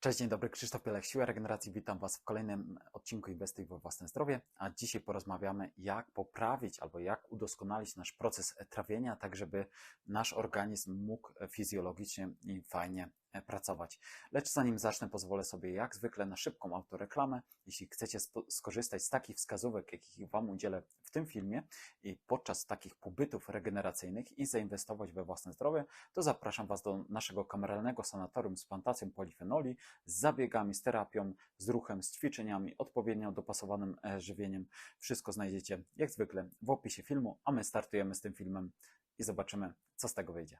Cześć, dzień dobry, Krzysztof Pielek, Siła Regeneracji. Witam Was w kolejnym odcinku Inwestuj we własne zdrowie, a dzisiaj porozmawiamy, jak poprawić albo jak udoskonalić nasz proces trawienia, tak żeby nasz organizm mógł fizjologicznie i fajnie pracować. Lecz zanim zacznę, pozwolę sobie jak zwykle na szybką autoreklamę. Jeśli chcecie skorzystać z takich wskazówek, jakich Wam udzielę w tym filmie i podczas takich pobytów regeneracyjnych i zainwestować we własne zdrowie, to zapraszam Was do naszego kameralnego sanatorium z plantacją polifenoli, z zabiegami, z terapią, z ruchem, z ćwiczeniami, odpowiednio dopasowanym e, żywieniem. Wszystko znajdziecie jak zwykle w opisie filmu, a my startujemy z tym filmem i zobaczymy, co z tego wyjdzie.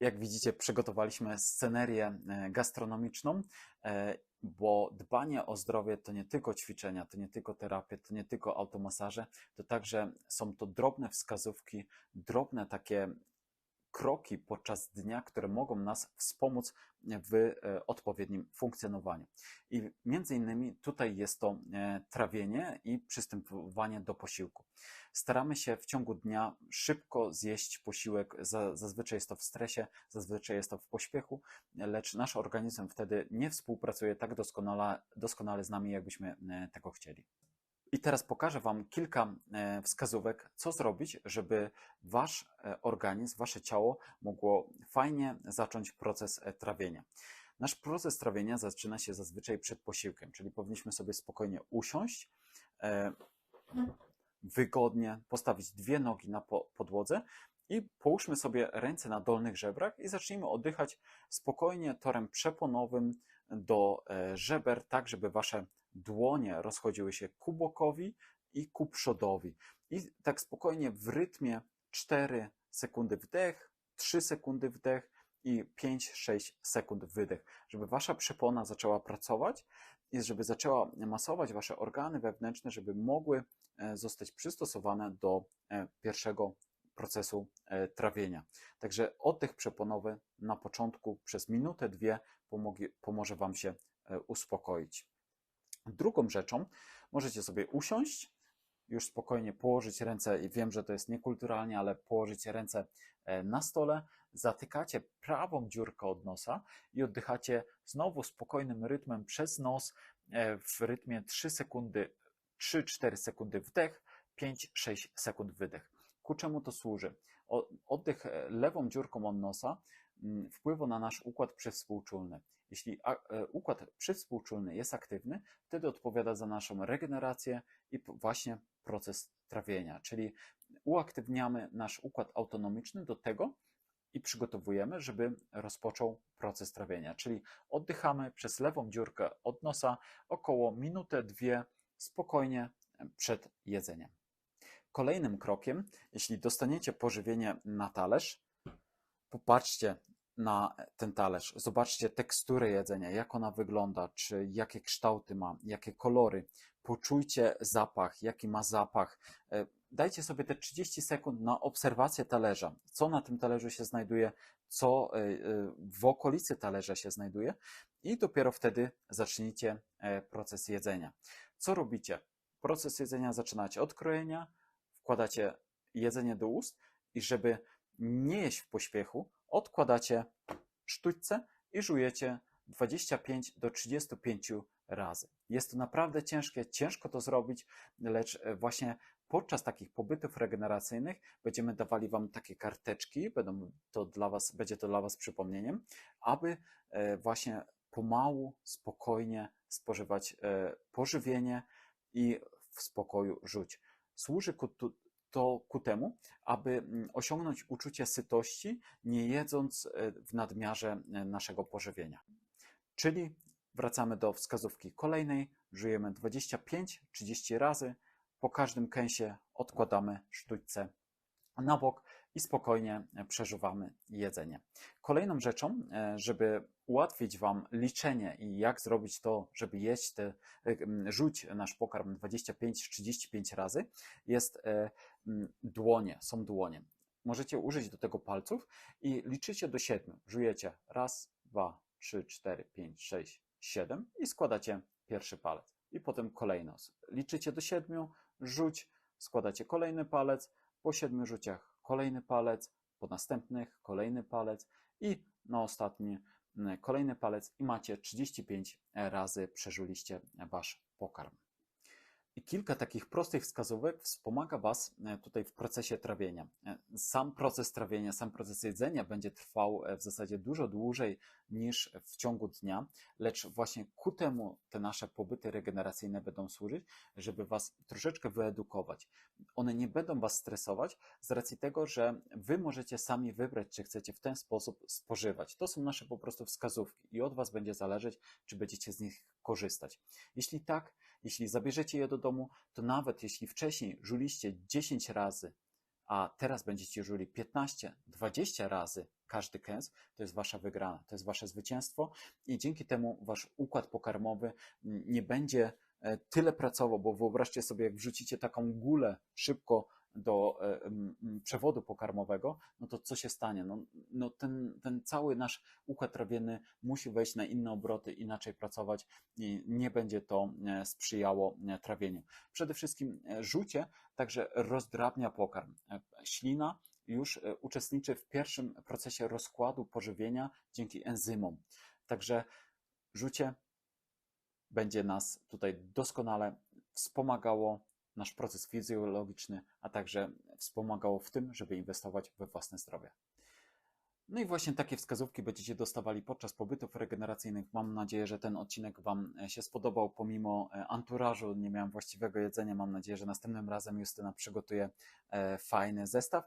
Jak widzicie, przygotowaliśmy scenerię e, gastronomiczną, e, bo dbanie o zdrowie to nie tylko ćwiczenia, to nie tylko terapie, to nie tylko automasaże, to także są to drobne wskazówki, drobne takie kroki podczas dnia, które mogą nas wspomóc w e, odpowiednim funkcjonowaniu. I między innymi tutaj jest to e, trawienie i przystępowanie do posiłku. Staramy się w ciągu dnia szybko zjeść posiłek, zazwyczaj jest to w stresie, zazwyczaj jest to w pośpiechu, lecz nasz organizm wtedy nie współpracuje tak doskonale, doskonale z nami, jakbyśmy e, tego chcieli. I teraz pokażę Wam kilka e, wskazówek, co zrobić, żeby Wasz e, organizm, Wasze ciało mogło fajnie zacząć proces e, trawienia. Nasz proces trawienia zaczyna się zazwyczaj przed posiłkiem, czyli powinniśmy sobie spokojnie usiąść, wygodnie postawić dwie nogi na podłodze i połóżmy sobie ręce na dolnych żebrach i zacznijmy oddychać spokojnie torem przeponowym do żeber, tak żeby Wasze dłonie rozchodziły się ku bokowi i ku przodowi. I tak spokojnie w rytmie 4 sekundy wdech, 3 sekundy wdech i 5-6 sekund wydech, żeby wasza przepona zaczęła pracować i żeby zaczęła masować wasze organy wewnętrzne, żeby mogły e, zostać przystosowane do e, pierwszego procesu e, trawienia. Także oddech przeponowy na początku przez minutę, dwie pomoże Wam się uspokoić. Drugą rzeczą, możecie sobie usiąść, już spokojnie położyć ręce, i wiem, że to jest niekulturalnie, ale położyć ręce e, na stole, zatykacie prawą dziurkę od nosa i oddychacie znowu spokojnym rytmem przez nos e, w rytmie 3 sekundy, 3-4 sekundy wdech, 5-6 sekund wydech. Ku czemu to służy? Oddech e, lewą dziurką od nosa mm, wpływa na nasz układ przywspółczulny. Jeśli e, układ przywspółczulny jest aktywny, wtedy odpowiada za naszą regenerację i właśnie proces trawienia, czyli uaktywniamy nasz układ autonomiczny do tego i przygotowujemy, żeby rozpoczął proces trawienia, czyli oddychamy przez lewą dziurkę od nosa około minutę, dwie spokojnie przed jedzeniem. Kolejnym krokiem, jeśli dostaniecie pożywienie na talerz, popatrzcie na ten talerz. Zobaczcie teksturę jedzenia, jak ona wygląda, czy jakie kształty ma, jakie kolory. Poczujcie zapach, jaki ma zapach. E, dajcie sobie te 30 sekund na obserwację talerza. Co na tym talerzu się znajduje, co e, e, w okolicy talerza się znajduje i dopiero wtedy zacznijcie proces jedzenia. Co robicie? Proces jedzenia zaczynacie od krojenia, wkładacie jedzenie do ust i żeby nie jeść w pośpiechu, odkładacie sztućce i żujecie 25 do 35 razy. Jest to naprawdę ciężkie, ciężko to zrobić, lecz e, właśnie podczas takich pobytów regeneracyjnych będziemy dawali Wam takie karteczki, będą to dla was, będzie to dla Was przypomnieniem, aby e, właśnie pomału, spokojnie spożywać e, pożywienie i w spokoju rzuć. Służy to ku temu, aby mm, osiągnąć uczucie sytości, nie jedząc e, w nadmiarze e, naszego pożywienia. Czyli wracamy do wskazówki kolejnej, żyjemy 25-30 razy, po każdym kęsie odkładamy sztućce na bok i spokojnie przeżuwamy jedzenie. Kolejną rzeczą, e, żeby ułatwić Wam liczenie i jak zrobić to, żeby jeść te, e, rzuć nasz pokarm 25-35 razy, jest e, dłonie, są dłonie. Możecie użyć do tego palców i liczycie do 7. Żujecie raz, dwa, trzy, cztery, pięć, sześć, siedem i składacie pierwszy palec. I potem kolejno. Liczycie do 7, rzuć, składacie kolejny palec, po siedmiu rzuciach kolejny palec, po następnych kolejny palec i na ostatni m, kolejny palec i macie 35 razy przeżuliście wasz pokarm. I kilka takich prostych wskazówek wspomaga Was e, tutaj w procesie trawienia. E, Sam proces trawienia, sam proces jedzenia będzie trwał e, w zasadzie dużo dłużej niż w ciągu dnia, lecz właśnie ku temu te nasze pobyty regeneracyjne będą służyć, żeby Was troszeczkę wyedukować. One nie będą Was stresować z racji tego, że Wy możecie sami wybrać, czy chcecie w ten sposób spożywać. To są nasze po prostu wskazówki i od Was będzie zależeć, czy będziecie z nich korzystać. Jeśli tak, jeśli zabierzecie je do domu, to nawet jeśli wcześniej żuliście 10 razy, a teraz będziecie żuli 15, 20 razy każdy kęs, to jest wasza wygrana, to jest wasze zwycięstwo i dzięki temu wasz układ pokarmowy nie będzie e, tyle pracował, bo wyobraźcie sobie, jak wrzucicie taką gulę szybko do e, przewodu pokarmowego, no to co się stanie? No, no ten, ten cały nasz układ trawienny musi wejść na inne obroty, inaczej pracować i nie będzie to e, sprzyjało trawieniu. Przede wszystkim żucie także rozdrabnia pokarm. Ślina już e, uczestniczy w pierwszym procesie rozkładu pożywienia dzięki enzymom. Także żucie będzie nas tutaj doskonale wspomagało nasz proces fizjologiczny, a także wspomagało w tym, żeby inwestować we własne zdrowie. No i właśnie takie wskazówki będziecie dostawali podczas pobytów regeneracyjnych. Mam nadzieję, że ten odcinek Wam e, się spodobał, pomimo e, anturażu, nie miałem właściwego jedzenia. Mam nadzieję, że następnym razem Justyna przygotuje e, fajny zestaw.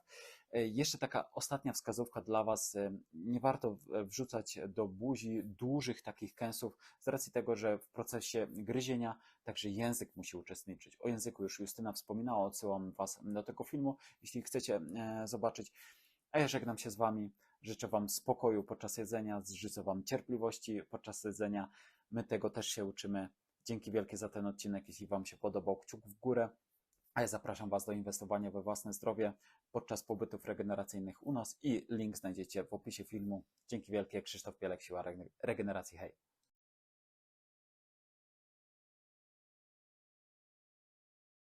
Jeszcze taka ostatnia wskazówka dla Was. Nie warto wrzucać do buzi dużych takich kęsów z racji tego, że w procesie gryzienia także język musi uczestniczyć. O języku już Justyna wspominała, odsyłam Was do tego filmu, jeśli chcecie zobaczyć. A ja żegnam się z Wami. Życzę Wam spokoju podczas jedzenia, życzę Wam cierpliwości podczas jedzenia. My tego też się uczymy. Dzięki wielkie za ten odcinek. Jeśli Wam się podobał, kciuk w górę. A ja zapraszam Was do inwestowania we własne zdrowie podczas pobytów regeneracyjnych u nas i link znajdziecie w opisie filmu. Dzięki wielkie, Krzysztof Pielek, Siła Regeneracji. Hej!